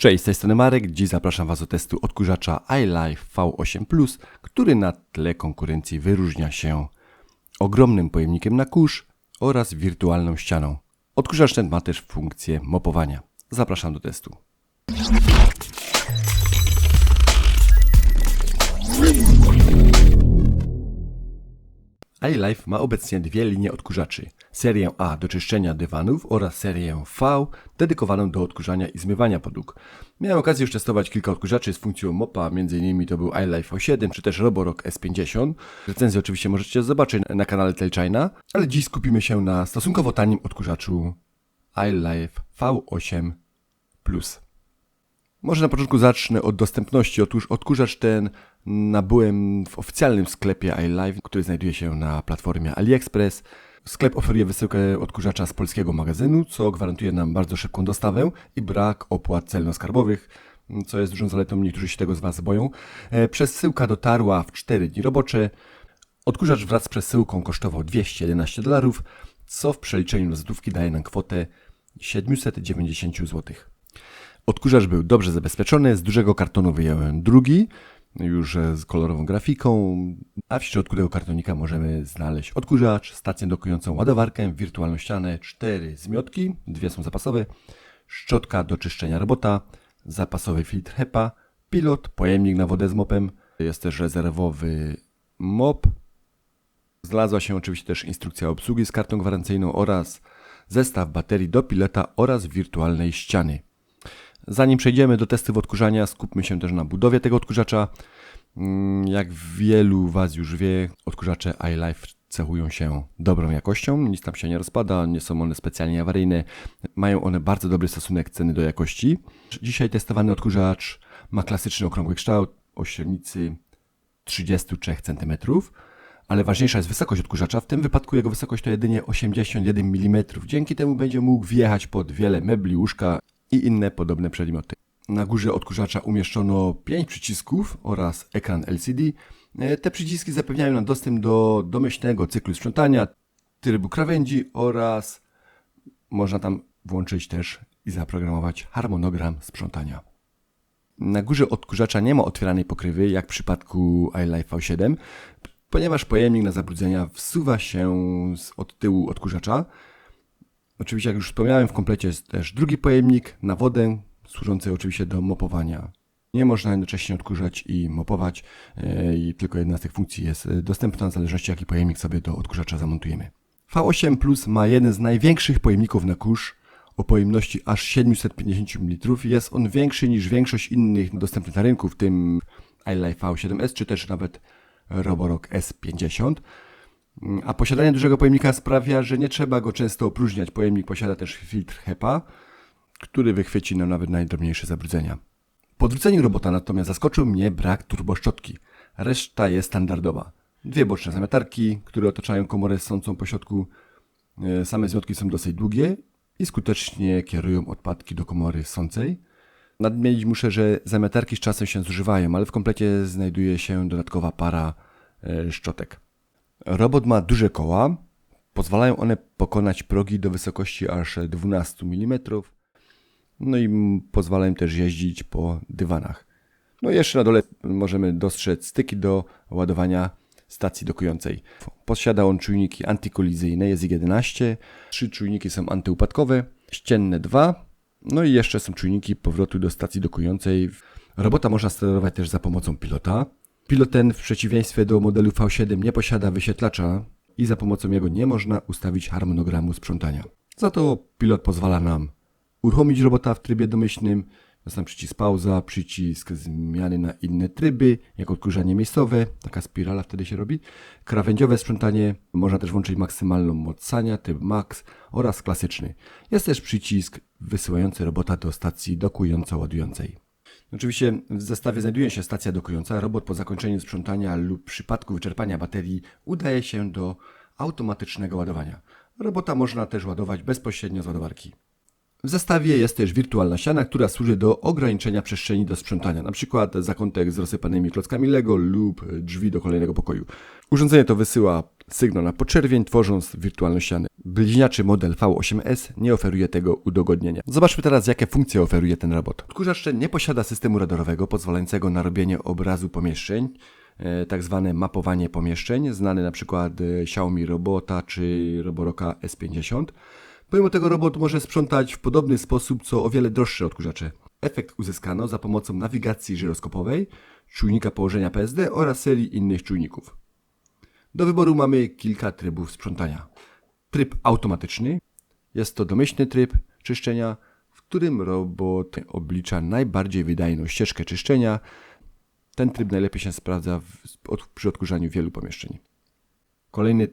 Cześć, z tej strony Marek. Dziś zapraszam Was do testu odkurzacza iLife V8+, który na tle konkurencji wyróżnia się ogromnym pojemnikiem na kurz oraz wirtualną ścianą. Odkurzacz ten ma też funkcję mopowania. Zapraszam do testu. iLife ma obecnie dwie linie odkurzaczy. Serię A do czyszczenia dywanów oraz serię V dedykowaną do odkurzania i zmywania podłóg. Miałem okazję już testować kilka odkurzaczy z funkcją mopa, m.in. to był iLife O7 czy też Roborock S50. Recenzję oczywiście możecie zobaczyć na kanale Telchina, ale dziś skupimy się na stosunkowo tanim odkurzaczu iLife V8 Plus. Może na początku zacznę od dostępności. Otóż odkurzacz ten nabyłem w oficjalnym sklepie iLife, który znajduje się na platformie AliExpress. Sklep oferuje wysyłkę odkurzacza z polskiego magazynu, co gwarantuje nam bardzo szybką dostawę i brak opłat celno-skarbowych, co jest dużą zaletą, niektórzy się tego z Was boją. E, Przesyłka dotarła w 4 dni robocze. Odkurzacz wraz z przesyłką kosztował 211 dolarów, co w przeliczeniu na złotówki daje nam kwotę 790 zł. Odkurzacz był dobrze zabezpieczony, z dużego kartonu wyjąłem drugi, już z kolorową grafiką, a w środku tego kartonika możemy znaleźć odkurzacz, stację dokującą ładowarkę, wirtualną ścianę, cztery zmiotki, dwie są zapasowe, szczotka do czyszczenia robota, zapasowy filtr HEPA, pilot, pojemnik na wodę z mopem, jest też rezerwowy mop. Znalazła się oczywiście też instrukcja obsługi z kartą gwarancyjną oraz zestaw baterii do pilota oraz wirtualnej ściany. Zanim przejdziemy do testów odkurzania, skupmy się też na budowie tego odkurzacza. Mm, Jak wielu Was już wie, odkurzacze iLife cechują się dobrą jakością, nic tam się nie rozpada, nie są one specjalnie awaryjne, mają one bardzo dobry stosunek ceny do jakości. Dzisiaj testowany odkurzacz ma klasyczny okrągły kształt o średnicy 33 cm, ale ważniejsza jest wysokość odkurzacza. W tym wypadku jego wysokość to jedynie 81 mm. Dzięki temu będzie mógł wjechać pod wiele mebli, łóżka i inne podobne przedmioty. Na górze odkurzacza umieszczono 5 przycisków oraz ekran LCD. E, Te przyciski zapewniają nam dostęp do domyślnego cyklu sprzątania, trybu krawędzi oraz można tam włączyć też i zaprogramować harmonogram sprzątania. Na górze odkurzacza nie ma otwieranej pokrywy, jak w przypadku iLife V7, ponieważ pojemnik na zabrudzenia wsuwa się z, od tyłu odkurzacza. Oczywiście, jak już wspomniałem, w komplecie jest też drugi pojemnik na wodę, służący oczywiście do mopowania. Nie można jednocześnie odkurzać i mopować e, i tylko jedna z tych funkcji jest e, dostępna, w zależności jaki pojemnik sobie do odkurzacza zamontujemy. V8 Plus ma jeden z największych pojemników na kurz o pojemności aż 750 ml. Jest on większy niż większość innych dostępnych na rynku, w tym iLife V7S czy też nawet Roborock S50. A posiadanie dużego pojemnika sprawia, że nie trzeba go często opróżniać. Pojemnik posiada też filtr HEPA, który wychwyci nam nawet najdrobniejsze zabrudzenia. Po odwróceniu robota natomiast zaskoczył mnie brak turboszczotki. Reszta jest standardowa. Dwie boczne zamietarki, które otaczają komorę ssącą po środku. E, Same zmiotki są dosyć długie i skutecznie kierują odpadki do komory ssącej. Nadmienić muszę, że zamietarki z czasem się zużywają, ale w komplecie znajduje się dodatkowa para e, szczotek. Robot ma duże koła. Pozwalają one pokonać progi do wysokości aż 12 mm. No i pozwalają też jeździć po dywanach. No i jeszcze na dole możemy dostrzec styki do ładowania stacji dokującej. Posiada on czujniki antykolizyjne, jest ich 11. Trzy czujniki są antyupadkowe, ścienne 2. No i jeszcze są czujniki powrotu do stacji dokującej. Robota można sterować też za pomocą pilota. Pilot ten w przeciwieństwie do modelu V7 nie posiada wyświetlacza i za pomocą jego nie można ustawić harmonogramu sprzątania. Za to pilot pozwala nam uruchomić robota w trybie domyślnym, tam przycisk pauza, przycisk zmiany na inne tryby, jak odkurzanie miejscowe, taka spirala wtedy się robi. Krawędziowe sprzątanie, można też włączyć maksymalną moc sania, typ max oraz klasyczny. Jest też przycisk wysyłający robota do stacji dokująco-ładującej. Oczywiście w zestawie znajduje się stacja dokująca. Robot po zakończeniu sprzątania lub przypadku wyczerpania baterii udaje się do automatycznego ładowania. Robota można też ładować bezpośrednio z ładowarki. W zestawie jest też wirtualna ściana, która służy do ograniczenia przestrzeni do sprzątania, np. zakątek z rozsypanymi klockami Lego lub drzwi do kolejnego pokoju. Urządzenie to wysyła sygnał na podczerwień, tworząc wirtualną ścianę. Bliźniaczy model V8S nie oferuje tego udogodnienia. Zobaczmy teraz, jakie funkcje oferuje ten robot. Odkurzacz ten nie posiada systemu radarowego pozwalającego na robienie obrazu pomieszczeń, e, tak zwane mapowanie pomieszczeń, znane e, Xiaomi Robota czy Roboroka S50. Pomimo tego robot może sprzątać w podobny sposób co o wiele droższe odkurzacze. Efekt uzyskano za pomocą nawigacji żyroskopowej, czujnika położenia PSD oraz serii innych czujników. Do wyboru mamy kilka trybów sprzątania. Tryb automatyczny jest to domyślny tryb czyszczenia, w którym robot oblicza najbardziej wydajną ścieżkę czyszczenia. Ten tryb najlepiej się sprawdza w, przy odkurzaniu wielu pomieszczeń. Kolejny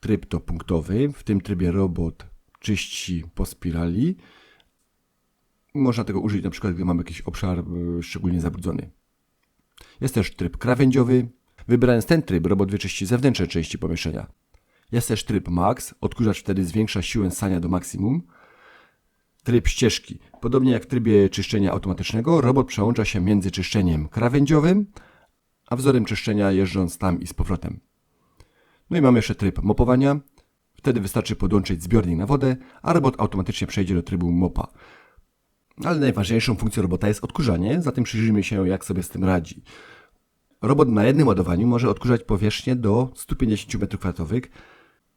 tryb to punktowy. W tym trybie robot czyści po spirali. Można tego użyć na przykład, gdy mamy jakiś obszar y, szczególnie zabrudzony. Jest też tryb krawędziowy. Wybierając ten tryb, robot wyczyści zewnętrzne części pomieszczenia. Jest też tryb Max, odkurzacz wtedy zwiększa siłę ssania do maksimum. Tryb ścieżki. Podobnie jak w trybie czyszczenia automatycznego, robot przełącza się między czyszczeniem krawędziowym, a wzorem czyszczenia jeżdżąc tam i z powrotem. No i mamy jeszcze tryb mopowania. Wtedy wystarczy podłączyć zbiornik na wodę, a robot automatycznie przejdzie do trybu mopa. Ale najważniejszą funkcją robota jest odkurzanie, zatem przyjrzyjmy się jak sobie z tym radzi. Robot na jednym ładowaniu może odkurzać powierzchnię do 150 m2,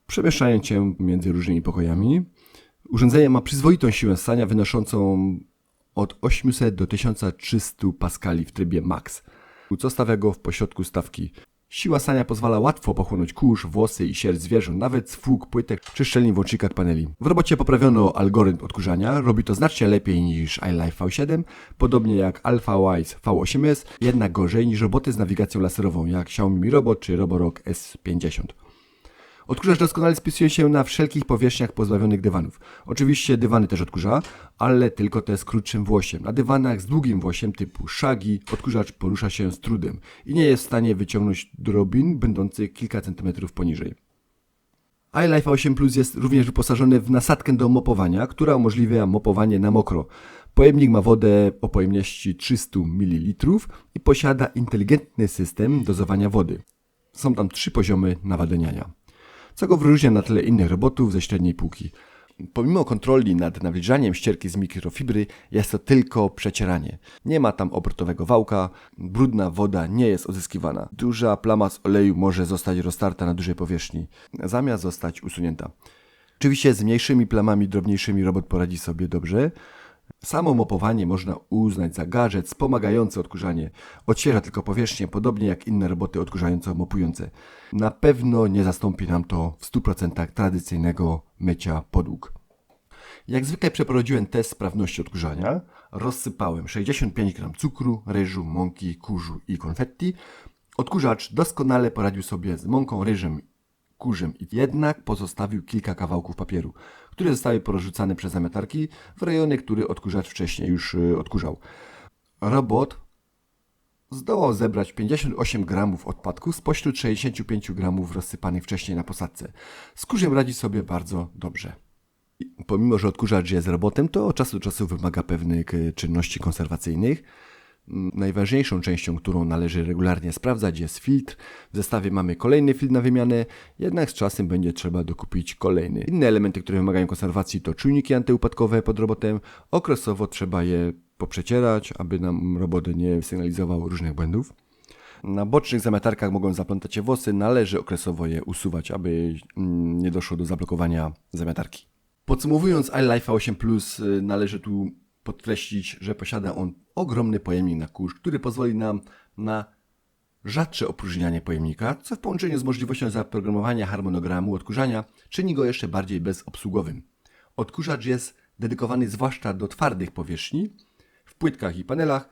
przemieszczając się między różnymi pokojami. Urządzenie ma przyzwoitą siłę ssania wynoszącą od 800 do 1300 paskali w trybie max, co stawia go w pośrodku stawki Siła sania pozwala łatwo pochłonąć kurz, włosy i sierść zwierząt, nawet fług, płytek czy szczelin w łącznikach paneli. W robocie poprawiono algorytm odkurzania, robi to znacznie lepiej niż iLife V7, podobnie jak AlphaWise V8S, jednak gorzej niż roboty z nawigacją laserową jak Xiaomi Mi Robot czy Roborock S50. Odkurzacz doskonale spisuje się na wszelkich powierzchniach pozbawionych dywanów. Oczywiście dywany też odkurza, ale tylko te z krótszym włosiem. Na dywanach z długim włosiem typu szagi odkurzacz porusza się z trudem i nie jest w stanie wyciągnąć drobin będących kilka centymetrów poniżej. iLife 8 Plus jest również wyposażony w nasadkę do mopowania, która umożliwia mopowanie na mokro. Pojemnik ma wodę o pojemności 300 ml i posiada inteligentny system dozowania wody. Są tam trzy poziomy nawadniania co go wyróżnia na tle innych robotów ze średniej półki. Pomimo kontroli nad nawilżaniem ścierki z mikrofibry, jest to tylko przecieranie. Nie ma tam obrotowego wałka, brudna woda nie jest odzyskiwana. Duża plama z oleju może zostać roztarta na dużej powierzchni, zamiast zostać usunięta. Oczywiście z mniejszymi plamami, drobniejszymi robot poradzi sobie dobrze, Samo mopowanie można uznać za gadżet wspomagający odkurzanie. Odświeża tylko powierzchnię, podobnie jak inne roboty odkurzająco-mopujące. Na pewno nie zastąpi nam to w 100% tradycyjnego mycia podłóg. Jak zwykle przeprowadziłem test sprawności odkurzania. Rozsypałem 65 g cukru, ryżu, mąki, kurzu i konfetti. Odkurzacz doskonale poradził sobie z mąką, ryżem kurzem i jednak pozostawił kilka kawałków papieru, które zostały porozrzucane przez zamiatarki w rejony, który odkurzacz wcześniej już y, odkurzał. Robot zdołał zebrać 58 gramów odpadków spośród 65 gramów rozsypanych wcześniej na posadce. Z kurzem radzi sobie bardzo dobrze. Pomimo, że odkurzacz jest robotem, to od czasu do czasu wymaga pewnych y, czynności konserwacyjnych. Najważniejszą częścią, którą należy regularnie sprawdzać jest filtr. W zestawie mamy kolejny filtr na wymianę, jednak z czasem będzie trzeba dokupić kolejny. Inne elementy, które wymagają konserwacji to czujniki antyupadkowe pod robotem. Okresowo trzeba je poprzecierać, aby nam robot nie sygnalizował różnych błędów. Na bocznych zamiatarkach mogą zaplątać się włosy, należy okresowo je usuwać, aby nie doszło do zablokowania zamiatarki. Podsumowując, iLife 8 Plus y, należy tu podkreślić, że posiada on ogromny pojemnik na kurz, który pozwoli nam na rzadsze opróżnianie pojemnika, co w połączeniu z możliwością zaprogramowania harmonogramu odkurzania czyni go jeszcze bardziej bezobsługowym. Odkurzacz jest dedykowany zwłaszcza do twardych powierzchni, w płytkach i panelach.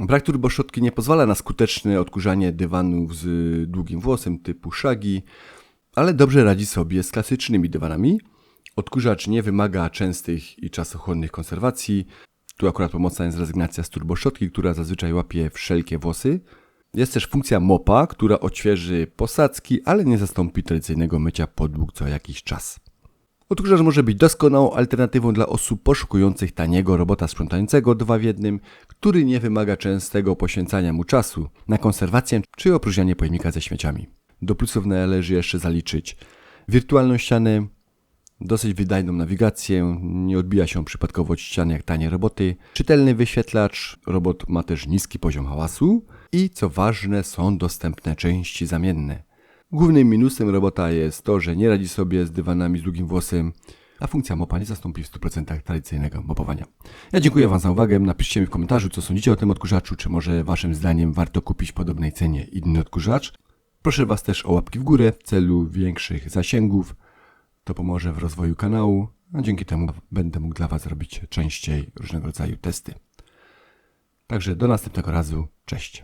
Brak turboszotki nie pozwala na skuteczne odkurzanie dywanów z długim włosem typu szagi, ale dobrze radzi sobie z klasycznymi dywanami, Odkurzacz nie wymaga częstych i czasochłonnych konserwacji. Tu akurat pomocna jest rezygnacja z turboszotki, która zazwyczaj łapie wszelkie włosy. Jest też funkcja mopa, która odświeży posadzki, ale nie zastąpi tradycyjnego mycia podłóg co jakiś czas. Odkurzacz może być doskonałą alternatywą dla osób poszukujących taniego robota sprzątającego dwa w jednym, który nie wymaga częstego poświęcania mu czasu na konserwację czy opróżnianie pojemnika ze śmieciami. Do plusów należy jeszcze zaliczyć wirtualną ścianę, dosyć wydajną nawigację, nie odbija się przypadkowo od ścian jak tanie roboty, czytelny wyświetlacz, robot ma też niski poziom hałasu i co ważne są dostępne części zamienne. Głównym minusem robota jest to, że nie radzi sobie z dywanami z długim włosem, a funkcja mopa nie zastąpi w 100% tradycyjnego mopowania. Ja dziękuję Wam za uwagę. Napiszcie mi w komentarzu, co sądzicie o tym odkurzaczu, czy może Waszym zdaniem warto kupić w podobnej cenie inny odkurzacz. Proszę Was też o łapki w górę w celu większych zasięgów. To pomoże w rozwoju kanału, a dzięki temu będę mógł dla Was robić częściej różnego rodzaju testy. Także do następnego razu. Cześć.